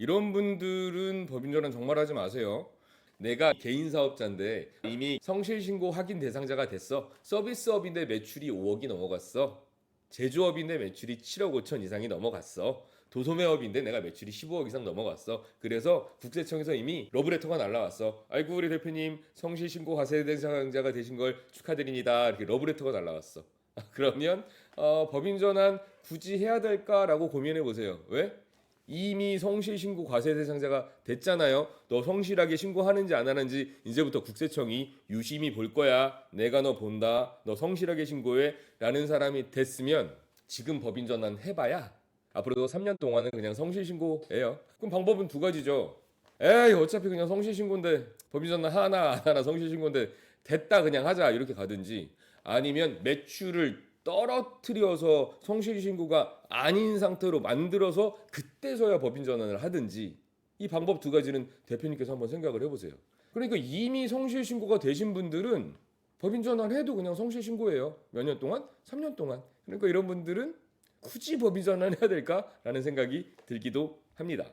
이런 분들은 법인 전환 정말 하지 마세요. 내가 개인 사업자인데 이미 성실 신고 확인 대상자가 됐어. 서비스업인데 매출이 5억이 넘어갔어. 제조업인데 매출이 7억 5천 이상이 넘어갔어. 도소매업인데 내가 매출이 15억 이상 넘어갔어. 그래서 국세청에서 이미 러브레터가 날라왔어. 아이고 우리 대표님 성실 신고 과세 대상자가 되신 걸 축하드립니다. 이렇게 러브레터가 날라왔어. 아, 그러면 어, 법인 전환 굳이 해야 될까라고 고민해 보세요. 왜? 이미 성실 신고 과세 대상자가 됐잖아요. 너 성실하게 신고하는지 안 하는지 이제부터 국세청이 유심히 볼 거야. 내가 너 본다. 너 성실하게 신고해. 라는 사람이 됐으면 지금 법인 전환 해봐야 앞으로도 3년 동안은 그냥 성실 신고해요. 그럼 방법은 두 가지죠. 에이 어차피 그냥 성실 신고인데 법인 전환 하나 안 하나 성실 신고인데 됐다 그냥 하자 이렇게 가든지 아니면 매출을 떨어뜨려서 성실 신고가 아닌 상태로 만들어서 그때서야 법인 전환을 하든지 이 방법 두 가지는 대표님께서 한번 생각을 해보세요. 그러니까 이미 성실 신고가 되신 분들은 법인 전환해도 그냥 성실 신고해요. 몇 년 동안? 3년 동안. 그러니까 이런 분들은 굳이 법인 전환해야 될까라는 생각이 들기도 합니다.